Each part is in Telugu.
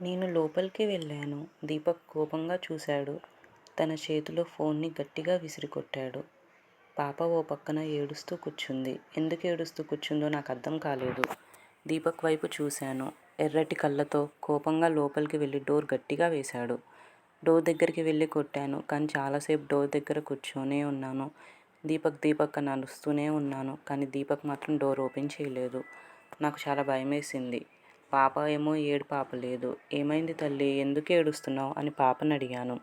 నేను లోపలికి వెళ్ళాను. దీపక్ కోపంగా చూశాడు. తన చేతిలో ఫోన్ని గట్టిగా విసిరికొట్టాడు. పాప ఓ పక్కన ఏడుస్తూ కూర్చుంది. ఎందుకు ఏడుస్తూ కూర్చుందో అర్థం కాలేదు. దీపక్ వైపు చూశాను. ఎర్రటి కళ్ళతో కోపంగా లోపలికి వెళ్ళి డోర్ గట్టిగా వేశాడు. డోర్ దగ్గరికి వెళ్ళి కొట్టాను. కానీ చాలాసేపు డోర్ దగ్గర కూర్చొనే ఉన్నాను. దీపక్ దీపక్ అని అరుస్తూనే ఉన్నాను. కానీ దీపక్ మాత్రం డోర్ ఓపెన్ చేయలేదు. నాకు చాలా భయమేసింది. పాప ఏమో ఏడు పాప లేదు ఏమైంది తల్లి ఎందుకు ఏడుస్తున్నావు అని పాపను అడిగాను.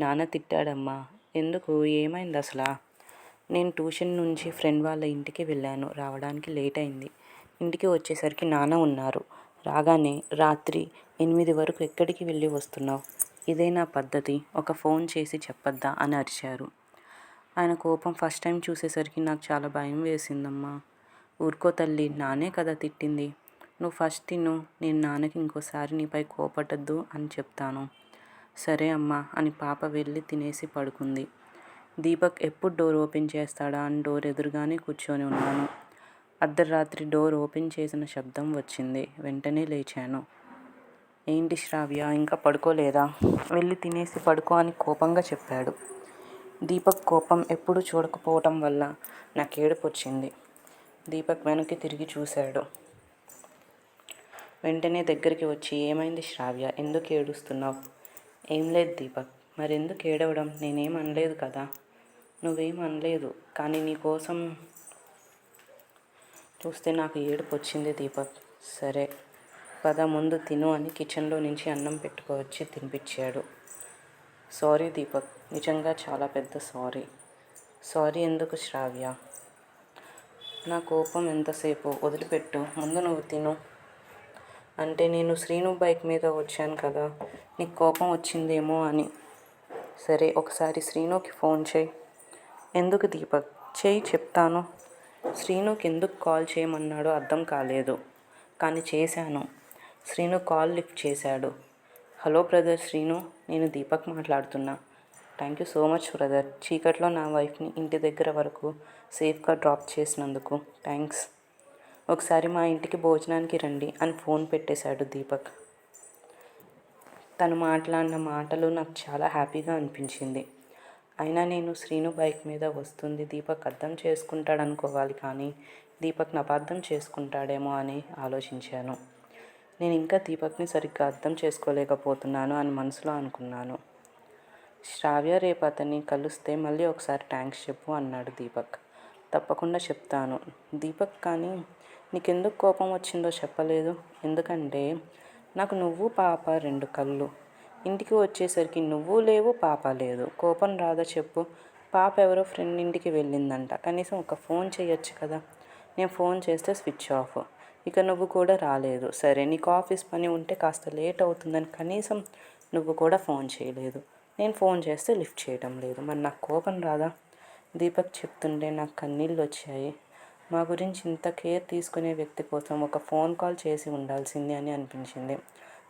నాన్న తిట్టాడమ్మా. ఎందుకు? ఏమైంది అసలా? నేను ట్యూషన్ నుంచి ఫ్రెండ్ వాళ్ళ ఇంటికి వెళ్ళాను. రావడానికి లేట్ అయింది. ఇంటికి వచ్చేసరికి నాన్న ఉన్నారు. రాగానే రాత్రి ఎనిమిది వరకు ఎక్కడికి వెళ్ళి వస్తున్నావు ఇదే నా పద్ధతి? ఒక ఫోన్ చేసి చెప్పొద్దా? అని అరిచారు. ఆయన కోపం ఫస్ట్ టైం చూసేసరికి నాకు చాలా భయం వేసిందమ్మా. ఊరుకో తల్లి నానే కదా తిట్టింది. నువ్వు ఫస్ట్ తిను. నేను నాన్నకి ఇంకోసారి నీపై కోపపడొద్దు అని చెప్తాను. సరే అమ్మా అని పాప వెళ్ళి తినేసి పడుకుంది. దీపక్ ఎప్పుడు డోర్ ఓపెన్ చేస్తాడా అని డోర్ ఎదురుగానే కూర్చొని ఉన్నాను. అర్ధరాత్రి డోర్ ఓపెన్ చేసిన శబ్దం వచ్చింది. వెంటనే లేచాను. ఏంటి శ్రావ్య ఇంకా పడుకోలేదా? వెళ్ళి తినేసి పడుకో అని కోపంగా చెప్పాడు. దీపక్ కోపం ఎప్పుడూ చూడకపోవటం వల్ల నాకేడుపొచ్చింది. దీపక్ వెనక్కి తిరిగి చూశాడు. వెంటనే దగ్గరికి వచ్చి ఏమైంది శ్రావ్య? ఎందుకు ఏడుస్తున్నావు ఏం లేదు దీపక్. మరెందుకు ఏడవడం? నేనేం అనలేదు కదా? నువ్వేం అనలేదు. కానీ నీ కోసం చూస్తే నాకు ఏడుపు వచ్చింది దీపక్. సరే పద ముందు తిను అని కిచెన్లో నుంచి అన్నం పెట్టుకోవచ్చి తినిపించాడు. సారీ దీపక్. నిజంగా చాలా పెద్ద సారీ. సారీ ఎందుకు శ్రావ్య? నా కోపం ఎంతసేపు? వదిలిపెట్టు. ముందు నువ్వు తిను. అంటే నేను శ్రీను బైక్ మీద వచ్చాను కదా! నీకు కోపం వచ్చిందేమో అని. సరే ఒకసారి శ్రీనుకి ఫోన్ చేయి ఎందుకు దీపక్? చేయి చెప్తాను. శ్రీనుకి ఎందుకు కాల్ చేయమన్నాడో అర్థం కాలేదు. కానీ చేశాను. శ్రీను కాల్ లిఫ్ట్ చేశాడు. Hello brother Srinu. నేను దీపక్ మాట్లాడుతున్నా. You so much brother. చీకట్లో నా వైఫ్ని ఇంటి దగ్గర వరకు సేఫ్గా డ్రాప్ చేసినందుకు థ్యాంక్స్ ఒకసారి మా ఇంటికి భోజనానికి రండి అని ఫోన్ పెట్టేశాడు దీపక్. తను మాట్లాడిన మాటలు నాకు చాలా హ్యాపీగా అనిపించింది. అయినా నేను శ్రీను బైక్ మీద వస్తుంది దీపక్ అర్థం చేసుకుంటాడనుకోవాలి కానీ దీపక్ అపార్థం చేసుకుంటాడేమో అని ఆలోచించాను. నేను ఇంకా దీపక్ని సరిగ్గా అర్థం చేసుకోలేకపోతున్నాను అని మనసులో అనుకున్నాను. శ్రావ్య రేపు అతన్ని కలుస్తే మళ్ళీ ఒకసారి థ్యాంక్స్ చెప్పు అన్నాడు దీపక్. తప్పకుండా చెప్తాను. దీపక్ కానీ నీకెందుకు కోపం వచ్చిందో చెప్పలేదు? ఎందుకంటే నాకు నువ్వు పాప రెండు కళ్ళు. ఇంటికి వచ్చేసరికి నువ్వు లేవు పాప లేదు. కోపం రాదా చెప్పు? పాప ఎవరో ఫ్రెండ్ ఇంటికి వెళ్ళిందంట. కనీసం ఒక ఫోన్ చేయొచ్చు కదా! నేను ఫోన్ చేస్తే స్విచ్ ఆఫ్. ఇక నువ్వు కూడా రాలేదు. సరే నీకు ఆఫీస్ పని ఉంటే కాస్త లేట్ అవుతుందని కనీసం నువ్వు కూడా ఫోన్ చేయలేదు. నేను ఫోన్ చేస్తే లిఫ్ట్ చేయటం లేదు. మరి నాకు కోపం రాదా? దీపక్ చెప్తుంటే నాకు కన్నీళ్ళు వచ్చాయి మా గురించి ఇంత కేర్ తీసుకునే వ్యక్తి కోసం ఒక ఫోన్ కాల్ చేసి ఉండాల్సింది అని అనిపించింది.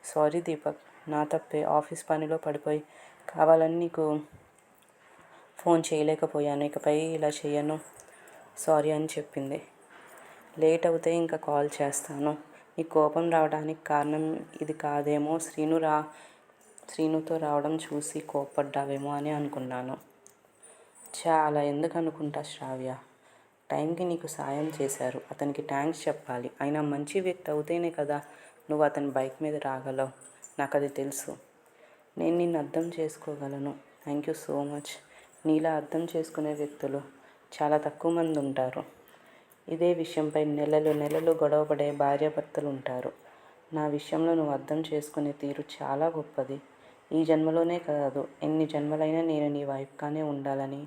సారీ దీపక్. నా తప్పే. ఆఫీస్ పనిలో పడిపోయి కావాలని నీకు ఫోన్ చేయలేకపోయాను. ఇకపై ఇలా చేయను సారీ అని చెప్పింది. లేట్ అవుతే ఇంకా కాల్ చేస్తాను. నీ కోపం రావడానికి కారణం ఇది కాదేమో శ్రీను రా శ్రీనుతో రావడం చూసి కోపడ్డావేమో అని అనుకున్నాను. చాలా ఎందుకు అనుకుంటా శ్రావ్య. టైంకి నీకు సాయం చేశారు. అతనికి థ్యాంక్స్ చెప్పాలి. అయినా మంచి వ్యక్తి అవుతేనే కదా నువ్వు అతని బైక్ మీద రాగలవు. అది తెలుసు. నేను నిన్ను అర్థం చేసుకోగలను. Thank you so much. నీలా అర్థం చేసుకునే వ్యక్తులు చాలా తక్కువ మంది ఉంటారు. ఇదే విషయంపై నెలలు నెలలు గొడవపడే భార్యాభర్తలు ఉంటారు నా విషయంలో నువ్వు అర్థం చేసుకునే తీరు చాలా గొప్పది. ఈ జన్మలోనే కాదు ఎన్ని జన్మలైనా నేను నీ వైఫ్గానే ఉండాలని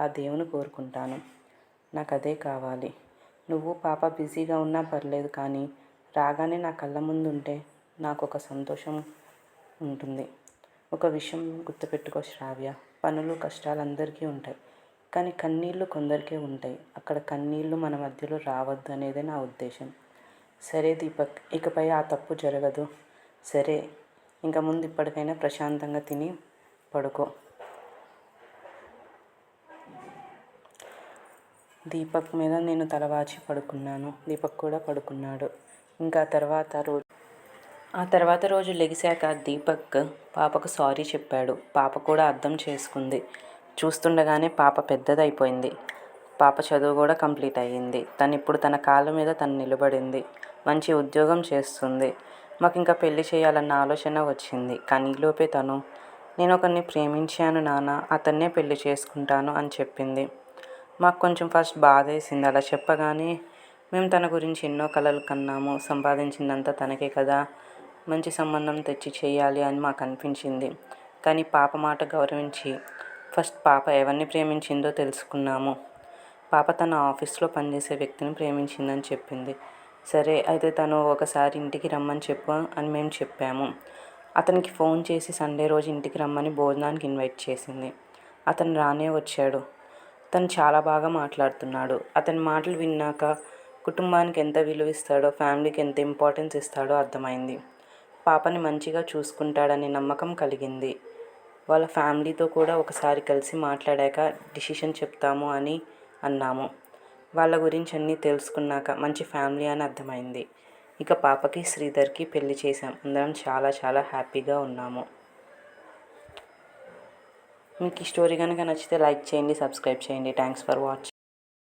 ఆ దేవుని కోరుకుంటాను. నాకు అదే కావాలి. నువ్వు పాప బిజీగా ఉన్నా పర్లేదు కానీ రాగానే నా కళ్ళ ముందు ఉంటే నాకు ఒక సంతోషం ఉంటుంది. ఒక విషయం గుర్తుపెట్టుకో శ్రావ్య. పనులు, కష్టాలు అందరికీ ఉంటాయి. కానీ కన్నీళ్ళు కొందరికే ఉంటాయి. అక్కడ కన్నీళ్ళు మన మధ్యలో రావద్దు అనేదే నా ఉద్దేశం. సరే దీపక్. ఇకపై ఆ తప్పు జరగదు. సరే ఇంక ముందు ఇప్పటికైనా ప్రశాంతంగా తిని పడుకో. దీపక్ మీద నేను తలవాచి పడుకున్నాను. దీపక్ కూడా పడుకున్నాడు. ఇంకా తర్వాత రోజు ఆ తర్వాత రోజు లెగిశాక దీపక్ పాపకు సారీ చెప్పాడు. పాప కూడా అర్థం చేసుకుంది. చూస్తుండగానే పాప పెద్దదైపోయింది. పాప చదువు కూడా కంప్లీట్ అయ్యింది. తను ఇప్పుడు తన కాళ్ళ మీద తను నిలబడింది. మంచి ఉద్యోగం చేస్తుంది. మాకు ఇంకా పెళ్ళి చేయాలన్న ఆలోచన వచ్చింది. కానీ ఈలోపే తను నేను ఒకరిని ప్రేమించాను నాన్న అతన్నే పెళ్ళి చేసుకుంటాను అని చెప్పింది. మాకు కొంచెం ఫస్ట్ బాధ వేసింది అలా చెప్పగానే మేము తన గురించి ఎన్నో కలలు కన్నాము. సంపాదించిందంతా తనకే కదా. మంచి సంబంధం తెచ్చి చేయాలి అని మాకు అనిపించింది. కానీ పాప మాట గౌరవించి ఫస్ట్ పాప ఎవరిని ప్రేమించిందో తెలుసుకున్నాము. పాప తన ఆఫీస్లో పనిచేసే వ్యక్తిని ప్రేమించిందని చెప్పింది. సరే అయితే తను ఒకసారి ఇంటికి రమ్మని చెప్పు అని మేము చెప్పాము. అతనికి ఫోన్ చేసి సండే రోజు ఇంటికి రమ్మని భోజనానికి ఇన్వైట్ చేసింది. అతను రానే వచ్చాడు. తను చాలా బాగా మాట్లాడుతున్నాడు. అతని మాటలు విన్నాక కుటుంబానికి ఎంత విలువ ఇస్తాడో ఫ్యామిలీకి ఎంత ఇంపార్టెన్స్ ఇస్తాడో అర్థమైంది. పాపని మంచిగా చూసుకుంటాడనే నమ్మకం కలిగింది. వాళ్ళ ఫ్యామిలీతో కూడా ఒకసారి కలిసి మాట్లాడాక డిసిషన్ చెప్తాము అని అన్నాము. వాళ్ళ గురించి అన్నీ తెలుసుకున్నాక మంచి ఫ్యామిలీ అని అర్థమైంది. ఇక పాపకి శ్రీధర్కి పెళ్ళి చేశాం. అందరం చాలా చాలా హ్యాపీగా ఉన్నాము. మీకు ఈ స్టోరీ కనుక నచ్చితే లైక్ చేయండి సబ్స్క్రైబ్ చేయండి. Thanks for watching